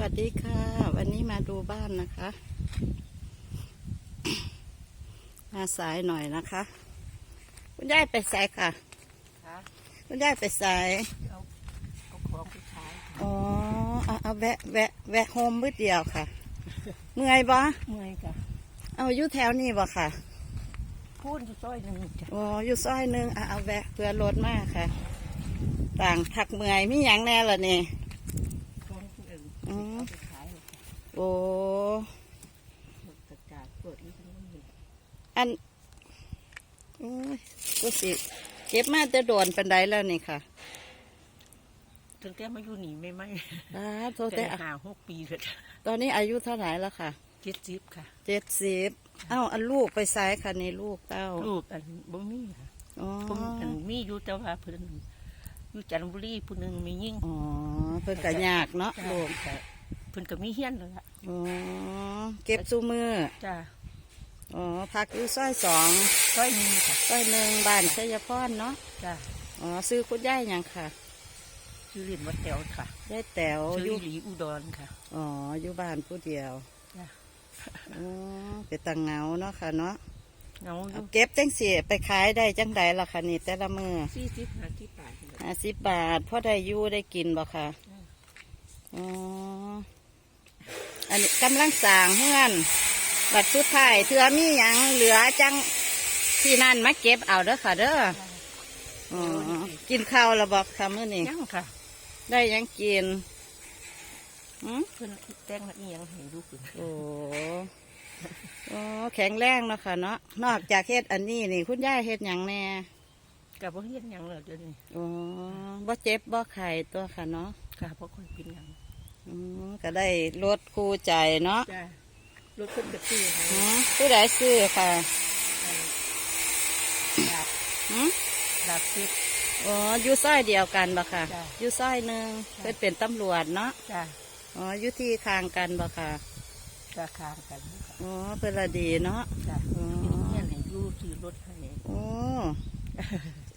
วัสดีค่ะ วันนี้มาดูบ้านนะคะ มาสายหน่อยนะคะ คุณยายไปใส่ค่ะค่ะคุณยายไปใส่เอาเอาของไปขายอ๋อเอาเอาแวะแวะแวะโฮมมืดเดียวค่ะ เมื่อยบ่เมื่อยจ้ะเอาอยู่แถวนี้บ่ค่ะพูดอยู่ซอยหนึ่งจ้ะอ๋ออยู่ซอยหนึงอะเอาแวะเพื่อรถมากค่ะ ต่างถักเมื่อยมีหยังแน่ล่ะนี่ของคน อื่นอืมเอาไปขายเลยจ้ะโอ้หมดกระจาดเปิดนี่ทั้งนั้นเลยอันโอ้ยกูสิ เก็บมาจะโดนปันไดแล้วนี่ค่ะถึงแต่มาอยู่หนีไม่ไหมอ่าโทษแต่แต่หาหกปีเลยจ้ะตอนนี้อายุเท่าไหร่แล้วค่ะเจ็ดสิบค่ะเจ็ดสิบเอ้าอันลูกไปไซค่ะนี่ลูกเต้า ลูกอันบ่มีค่ะอ๋อผมอันมีอยู่แต่ว่าเพิ่น อยู่จันทบุรีผู้หนึ่งมียิ่งอ๋อเพิ่นก็ยากเนาะลูกจ้ะเพิ่นก็มีเฮียนแล้วล่ะอ๋อเก็บซูมือจ้ะอ๋อพักอยู่ซอยสองซอยหนึงค่ะซอยหนึ่งบ้านชัยพรเนาะจ้ะอ๋อซื้อคุณย่ายหยังค่ะชื่อเรียนวัดแต๋วค่ะยายแต๋วชื่ออยู่อีหลีอุดรค่ะ อ๋ออยู่บ้านผู้เดียวจ้ะ อ๋อเป็นตังเหงาเนาะค่ะเนาะ เงาอเอายู่เก็บจังสีไปขายได้จังใดล่ะค่ะนี่แต่ละมือสี่สิบห้าสิบบาทนี่แหละห้าสิบบาทพอได้อยู่ได้กินบ่ค่ะอืมอ๋ออันนี้กำลังสร้างเฮือนบัดสุดท้ายเถื่อมีหยังเหลือจังที่นั่นมาเก็บเอาเด้อค่ะเด้ออ๋อกินข้าวแล้วบอกค่ะมื้อนี้ยังค่ะ ได้หยังกินหืมเพิ่นแต่งมาอีหยังให้ลูกอยู่โอ้ โอ้แข็งแรงเนาะค่ะเนาะนอกจากเฮ็ดอันนี้นี่ คุณย่าเฮ็ดหยังแน่กับพ่เฮ็ดหยังแล้วเดี๋ยวนี้โอ้บ่เจ็บบ่ไข้ตัวค่ะเนาะกับพ่ค่อยเป็นหยังอืมก็ได้ลดคู่ใจเนาะจ้ารถเพิ่นก็ซื้อให้หืมผู้ใดซื้อค่ะดาบหืมดาบเซ็กอ๋ออยู่ซอยเดียวกันบ่ค่ะจ้ะอยู่ซอยหนึ่งจ้ะ เพิ่นเป็นตำรวจเนาะจ้าอ๋ออยู่ที่คางกันบ่ค่ะ ราคางกันนี่ค่ะอ๋อเพิ่นละดีเนาะจ้าอ๋อเงี้ยให้ลูกซื้อรถให้โอ้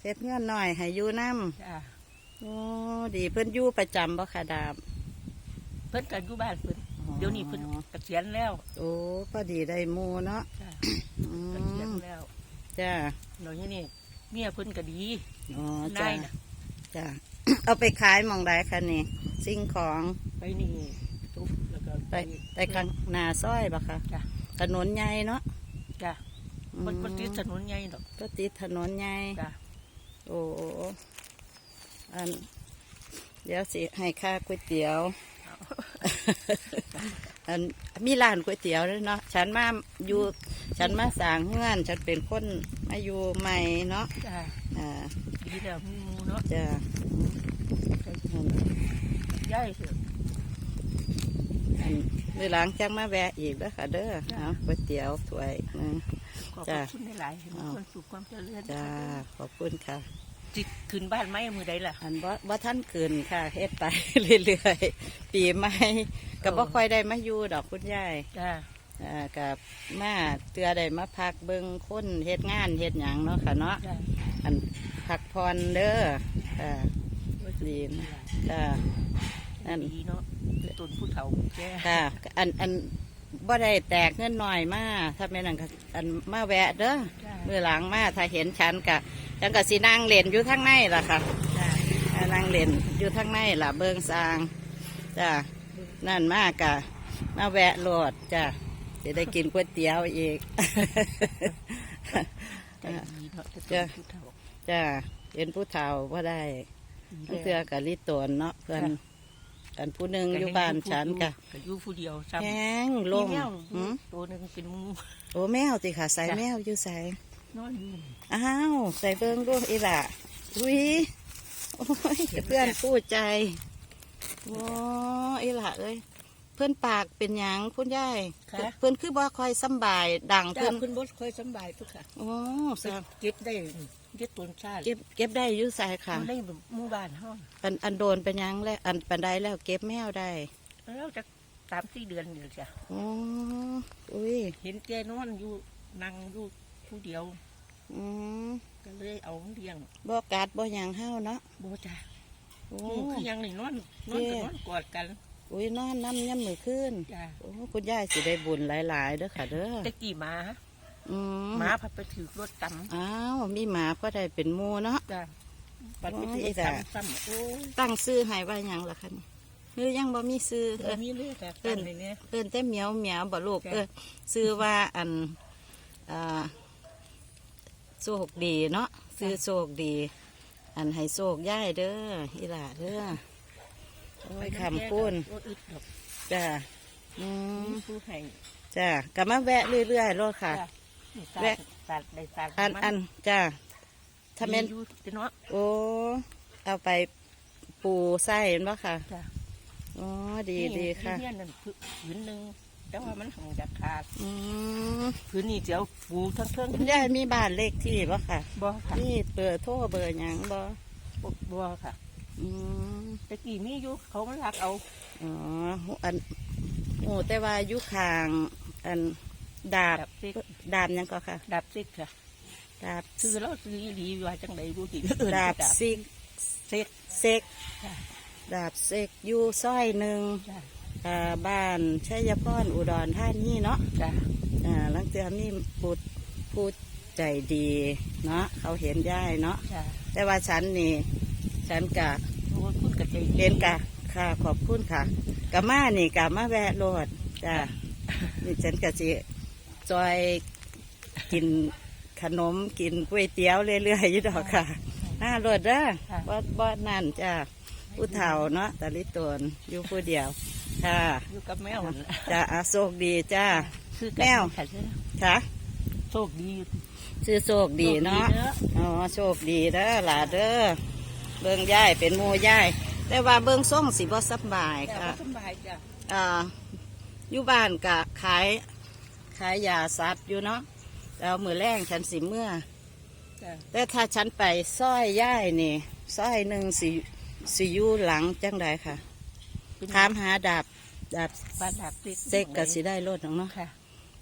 เฮ็ดเงินหน่อยให้อยู่นำจ้าโอ้ดีเพิ่นอยู่ประจำบ่ค่ะดาบเพิ่นก็อยู่บ้านเพิ่นเดี๋ยวนี้เพิ่นเกษียณแล้วโอ้พอดีได้หมู่เนาะจ้าอืเกษียณมแล้วจ้าเดี๋ยวนี้นี่เมียเพิ่นก็ดีอ๋อนาจ้ายน่ะจ้า เอาไปขายหมองใดคะนี่สิ่งของไปนี่ทุบแล้วก็ ไปไปข้างหน้าซอยบ่ค่ะจ้าถนนใหญ่เนาะจ้าอืมมันมันติดถนนใหญ่ดอกก็ติดถนนใหญ่ จ้าโอ้อัน เดี๋ยวสิให้ค่าก๋วยเตี๋ยว อันมีร้านก๋วยเตี๋ยวด้วยเนาะ ฉันมาอยู่ ฉันมาสร้างเงื่อน ฉันเป็นคนมาอยู่ใหม่เนาะ จ้าอ่า ดีแล้วมีหมูเนาะจะใส่ย่ายเถอะ อันมือหลังจังมาแวะอีกแล้วค่ะ เด้อเอาก๋วยเตี๋ยวถ้วยหนึง ขอบจ้ะ คุณหลายๆให้มีความสุขความเจริญจ้าขอบคุณค่ะ จิตขึ้นบ้านไหมมือใดล่ะ อันว่าว่าท่านเกินค่ะเฮ็ดไป เรื่อยๆปีใหม่ก็บ่ค่อยได้มาอยู่ดอกคุณยายจ้าอ่ากับมาเตือได้มาพักเบิงคนเฮ็ดงานเฮ็ดหยังเนาะค่ะเนาะจ้าอันพักพรเด้อค่ะ ดีนะค่ะนั่น ดีเนาะเป็น ต้นผู้เฒ่าแก่ค่ะ อันอันบ่ได้แตกเงินหน่อยมาถ้าแม่นังก็อันมาแวะเด้อจ้าเมื่อหลังมาถ้าเห็นฉันกะฉันก็สินั่งเล่นอยู่ข้างในล่ะค่ะจ้าอ่านั่งเล่นอยู่ข้างในล่ะ เบิงสร้างจ้านั่นมากกะมาแวะโหลดจ้าจะได้กินก๋วยเตี๋ยวอีกใจดีเนาะเป็นจ้ะต้นผู้เฒ่าจ้าเป็นผู้เฒ่าว่าได้ดีเพื่อกับลิตนเนาะเพื่อน จ้ะกันผู้หนึ่งอยู่บ้านฉันกะก็อยู่ผู้เดียวซ้ำแห้งลงมีแมวหืมตัวหนึ่งเป็นหมูโอ้แมวสิค่ะ ใส่จ้ะแมวอยู่ใส่นอนอยู่อ้าวใส่เบิ้งดูอีหล่ะอุ้ยโอ้ยเพื่อนพูดใจโอ้อีหล่ะเอ้ยเพื่อนปากเป็นหยังคุณยายเพื่อนคือบ่คอยสำบายดังจ้าเพื่อนคุณบดเคยสำบายทุกค่ะโอ้สร้าง เก็บได้ เก็บต้นชาติเก็บเก็บได้อยู่ใส่ค่ะมันได้หมู่บ้านห้องอันอันโดนเป็นหยังแล้วอันปันไดแล้วเก็บแมวได้แล้วจะสามสี่เดือนเดียวจ้ะโอ้อุ้ยเห็นแกนอนอยู่นั่งอยู่ผู้เดียวอืมก็เลยเอาเลี้ยงบ่กัดบ่หยังเฮาเนาะโบจ้าโอ้หมูคือยังนี่นอนนอนกับนอนกอดกันโอุ้ยนอนน้ำย่ำมือขึ้นจ้าโอ้คุณยายสิได้บุญหลายๆเด้อค่ะเด้อ ตะกี้หมา อืมหมาพัดไปถือรถตอ้าวมีหมาก็ได้เป็นหมูเนาะำจ้าปัดไปถือโอ้ยจ้ะตำซ้ำโอ้ยตั้งซื้อให้ว่าหยังล่ะคะนี่หรือยังบ่มีซื้อเอเอออมีเรื่องแต่เอิ้กันนในเนี้ยเอิ้นแต่เหมียวเหมียวบ่ลูกจ้ะ เออซื้อว่าอันอ่าโชคดีเนาะซื้อโชคดี อันให้โชคย่ายเด้ออีหล่าเด้อโอ้ยคำพูนโอ้ยอึดดอกจ้าอืมมีผู้ให้ จ้าก็มาแวะเรื่อยๆรถค่ะ จ้ะนี่ตัด แวะ ตัดได้ตัดอันอันจ้าถ้าแม่นอยู่เนาะโอ้เอาไปปูไส้เห็นปะค่ะจ้ะอ๋อดีดีค่ะนี่นั่นผืนหนึ่งแต่ว่ามันหังจะขาดอืมผืนนี้เดี๋ยวปูทั้งเทิงคุณยายมีบ้านเลขที่ปะค่ะ บ่ค่ะนี่เบอร์โทรเบอร์หยังบ่บ่บ่ค่ะอืมตะกี้มีอยู่เขามันรักเอาอ๋ออันโอ้แต่ว่าอยุคาง อัน ดาบดับซิกดาบหยังก็ค่ะดับซิกค่ะดาบซื้อแล้วซื้อดีว่าจังไดรู้ดีดาบซิกเซ็กเซ็กจ้ะดาบเซ็กอยู่ซอยหนึ่งจ้ะอ่าบ้านชัยพรอุดรธานีเนาะจ้ะอ่าหลังจากนี้พูดพูดใจดีเนาะเขาเห็นย่ายเนาะจ้ะแต่ว่าฉันนี่ฉันกะโอ้ยพูดกับใจดีเรียนกะค่ะขอบคุณค่ะกะมานี่กะมาแวะโลดจ้านี่ฉันกะสิ จอยกินขนมกินก๋วยเตี๋ยวเรื่อยๆอยู่ดอกค่ะหน้ารถเด้อบ่บ่นั่นจ้าผู้เฒ่าเนาะตาลิตนอยู่ผู้เดียว ค่ะอยู่กับแมวนั่นล่ะจ้าอาโชคดีจ้าคือแมวค่ะเด้อค่ะโชคดีอยู่ชื่อโชคดีเนาะโชคด้ออ๋อโชคดีเด้อหลาเด้อเบิ่งย่ายเป็นหมูย่ายแต่ว่าเบิ่งส่งสิบ่สำบายจ้ะค่ะบ่สำบายจ้ะอ่าอยู่บ้านกะขาย ขายยาสัตว์อยู่เนาะแล้วมือแรงฉันสิเมื่อจ้ะแต่ถ้าฉันไปซ้อยย่ายนี่ซ้อยหนึ่งสิสิอยู่หลังจังใดค่ะเป็นถามหาดาบดาบบ้านดับซิกเซ็กก็สิได้รถเนาะค่ะ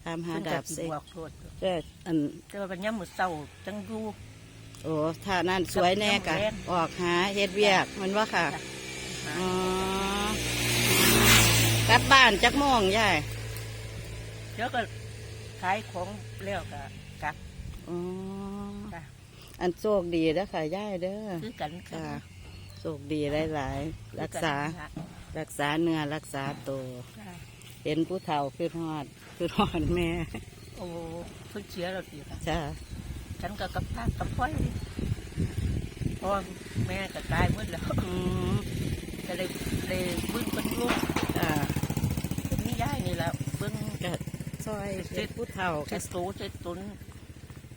ถามหาเพิ่นดาก็บสิเซ็กบอกโทษเด้ออันแต่ว่าปัญญามมื้อเช้าจังดูโอ้ถ้านั่นสวยแน่กะแรงออกหาเฮ็ดเวียกมันว่าค่ะอ๋อกลับบ้านจักโมงยายเดี๋ยวก็ ขายของแล้วก็กลับอ๋อจ้ะอันโชคดีเด้อค่ะยายเด้อคือกันค่ะค่ะโชคดีหลายๆรักษาคือกันค่ะรักษาเนื้อรักษาตัวจ้ะเห็นผู้เฒ่าคือทอดคือทอดแม่โอ้เพิ่นเสียแล้วสิค่ะ จ้าฉันก็กับพากับพ่อยเพราะว่าแม่ก็ตายหมดแล้ว อืมก็เลยเลยเบิ้งเป็นลูก อ่า เป็นนิยายนี่แหละเบิ้ง ก็ซ อยเฮ็ดผู้เฒ่าเจ็ก็ดโตเจ็ดตน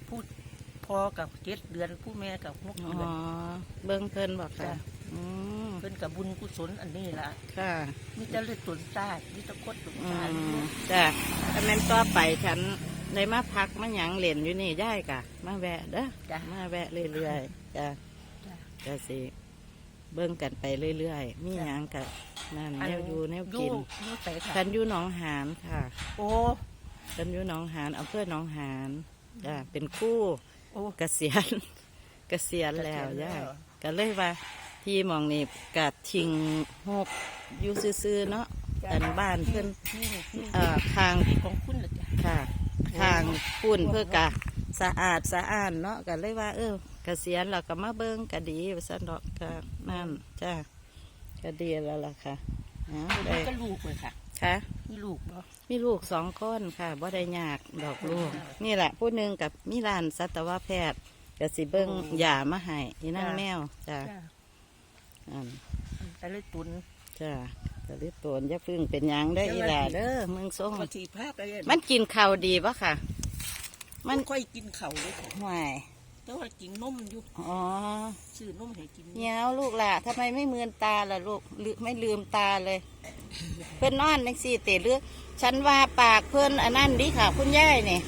พูดพอกับเจ็ดเดือนผู้แม่กับหกอ๋อเดือนเบิ่งเพิ่นบอกค่ะจ้ะอืมเพิ่นกับบุญกุศลอันนี้ล่ะค่ะมีแต่เลือดตุนซาดมีแต่คดตุนอืซาดมจ้ะถ้าแม่นต่อไปฉันได้มาพักมาหยังเล่นอยู่นี่ยายกะมาแวะเด้อจ้ะมาแวะเรื่อยๆจ้ะจ้ะจะสิเบิ่งกันไปเรื่อยๆ มีหยังกะนั่นแนวอยู่แนวกินอยู่อยู่ใส่ค่ะฉันอยู่หนองหานค่ะ โอ้ ฉันอยู่หนองหานอำเภอหนองหานจ้ะเป็นครู่โอ้เกษียณเกษียณแล้วเกษียณแล้วย่าก็เลยว่าที่หมองนี่กัดทิ้งหกอยู่ซื่อๆเนาะอันบ้านเพิ่นนี่นี่เอ่อทางนี่ของคุณเหรอจ้ะค่ะทางปุ่นเพื่อกะสะอาดสะอ้านเนาะก็เลยว่า เออเกษียณแล้วก็มาเบิ่งก็ดีว่าซั่นดอกก็นั่นจ้าก็ดีแล้วล่ะค่ะเอาเดี๋ยวได้มันก็ลูกเลยค่ะค่ะมีลูกเนาะ มีลูกสองคนค่ะบ่ได้ยากดอกลูก นี่แหละผู้หนึ่งกับมีร้านสัตวแพทย์ก็สิเบิ่งยามาให้อีนั่งแมวจ้าจ้ะอันแต่เลยตุนจ้าแต่ลิตนอย่าพึ่งเป็นหยังได้ออีหล่าเด้อมึงส่งพอทีภาพไปเลยมันกินข้าวดีปะค่ะ มัมันนค่อยกินเข่าวเลยค่ะห่วย แต่ว่ากินนมอยู่อ๋อซื้อนมให้กินเงี้ยวลูกล่ะทำไมไม่มืนตาล่ะลูกลืมไม่ลืมตาเลย เพื่อนนอนนังสี่เตะเลือกฉันว่าปากเพื่อนอันนั้นดิค่ะ คุณยายนี่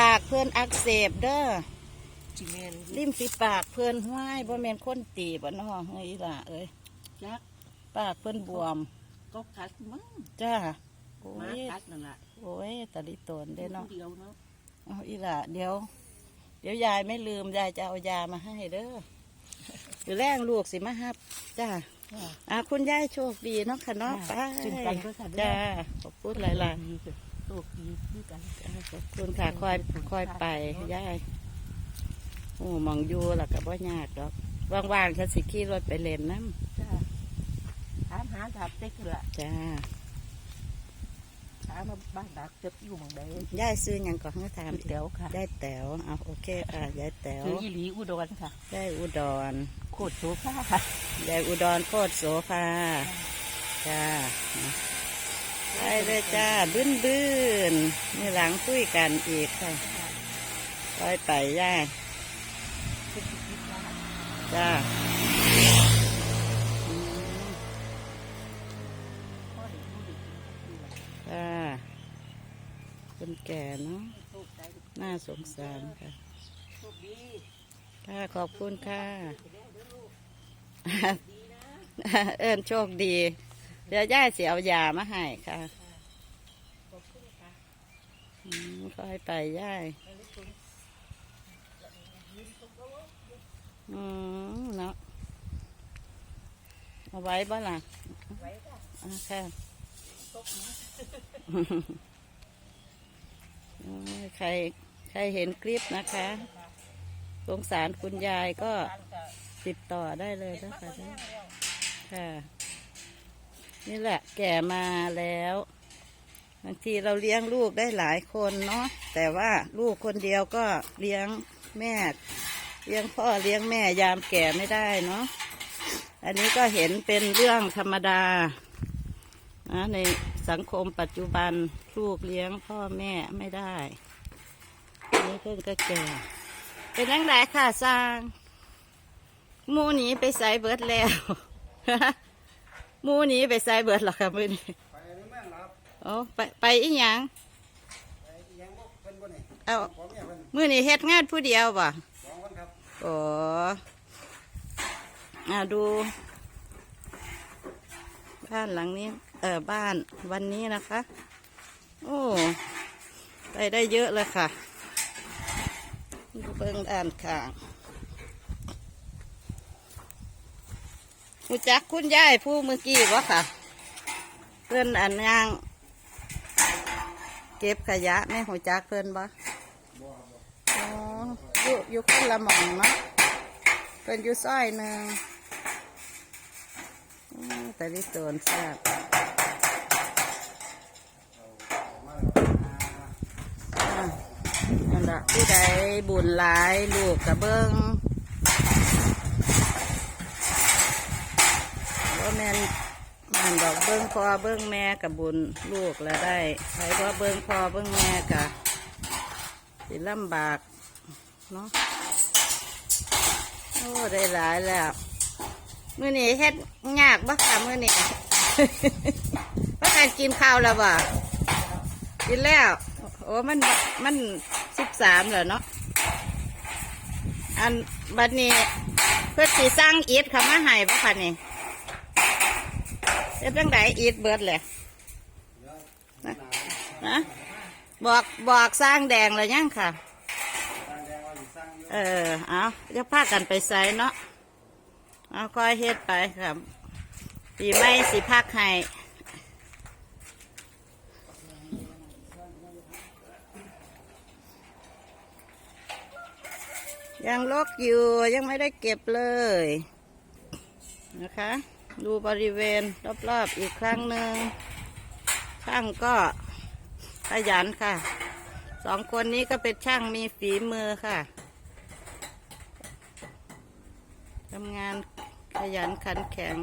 ปากเพื่อนอักเสบเด้อจีเมนอยู่ริมฝีปากเพื่อนห้ายบ่แม่นคนตีบ่น้องเฮ้ยล่ะเอ้ยยักษ์ปากเพื่อนบวม ก็กัดมั้งจ้าโอ้หมายกัดนั่นแหละโอ้ยตาลิตนได้อเนาะเดียวเนาะเอาอีหล่ะเดี๋ยว เดี๋ยวยายไม่ลืมยายจะเอายามาให้เด้อหรือแรงลูกสิมาฮับจ้าคอะคุณยายโชคดีเนาะค่ะเนาะไปชื่นใจด้วยค่ะจ้าขอบคุณหลายดีคือโชคดีคือกันๆจ้าขอบคุณค่ะคอยคอยไปยายโอ้หมองอยู่แล้วก็บ่ยากดอกว่างๆฉันสิขี่รถไปเล่นน้จ้าถามหาดาบเต็กละำจ้าถามมาบ้านดาบเจ็บอยู่หมองใดยายซื้อหยังก็ให้ถามเดี๋ยวค่ะยายแต๋วเอาโอเคค่ะยายแต๋วคือยี่หลีอุดรค่ะยายอุดรโคตรโซฟาค่ะยายอุดรโคตรโสภาจ้าไปเลยจ้าบึ้นบึ้นนี่หลังคุยกันอีกค่ะคอยไปย่ายจ้า แก่เนาะน่าสงสารค่ะ ค่ะ ขอบคุณค่ะ เอิญโชคดี เดี๋ยวย่าเสียเอายามาให้ค่ะอืมขอให้ไปย่ายอืมเนาะเอาไว้บ้าล่ะอ่าค่ะโอ้ย ใครใครเห็นคลิปนะคะสงสารคุณยายก็ติดต่อได้เลยนะคะค่ะ นี่แหละแก่มาแล้วบางทีเราเลี้ยงลูกได้หลายคนเนาะแต่ว่าลูกคนเดียวก็เลี้ยงแม่ เลี้ยงพ่อเลี้ยงแม่ยามแก่ไม่ได้เนาะอันนี้ก็เห็นเป็นเรื่องธรรมดานะใน สังคมปัจจุบันลูกเลี้ยงพ่อแม่ไม่ได้อันนี้เพิ่งก็แก่ เป็นยังไงค่ะสร้างหมูหนีไปใส่เบิดแล้วหมูหนีไปใส่เบิดหรอครับมือนี้ไปในเมืองครับโอ้ไปไปอีหยังไปยังบ่เพิ่นบ่นี่เอาขอเมียเพิ่นมือนี้เฮ็ดงานผู้เดียวบ่สองคนครับโอ้อาดูบ้านหลังนี้ เออบ้านวันนี้นะคะ โอ้ไปได้เยอะเลยค่ะเบิ่งด้านข้างหูจักคุณยายผู้เมื่อกี้วะค่ะ เพื่อนอันย่าง เก็บขยะแม่หูจักเพื่อนบ่อ๋ออยู่อยู่คนละหมองเนาะเป็นอยู่ซอยหนึ่งแต่ลิโตนทราบอ่านั่น ละผู้ใดบุญหลายลูกกระเบิงว่าแม่นมันดอกเบิ้องพ่อเบิ้องแม่กับบุญลูกแล้วได้ใครว่าเบิ้องพ่อเบิ้องแม่กะสิลำบากเนาะโอ้ได้หลายแล้วมือนี้เฮ็ดยากบ่ค่ะมือนี้ว่าการกินข้าวแล้วบ่กินแล้ว โอ้มันมัน สิบสามแล้วเนาะอันบัดนี้เพื่อสีสร้างอีทเขามาให้บ่ค่ะนี่เฮ็ดจังไดอีทเบิดเลยนะนะบอกบอกสร้างแดงเลยยังค่ะทางแดงว่าสิสร้างอยู่เออเอาจะพากันไปใส่เนาะเอาค่อยเฮ็ดไปครับปีไม่สิพักให้ ยังลกอยู่ยังไม่ได้เก็บเลยนะคะ ดูบริเวณรอบๆอีกครั้งหนึ่งช่างก็ขยันค่ะสองคนนี้ก็เป็นช่างมีฝีมือค่ะทำงานขยันขันแข็ง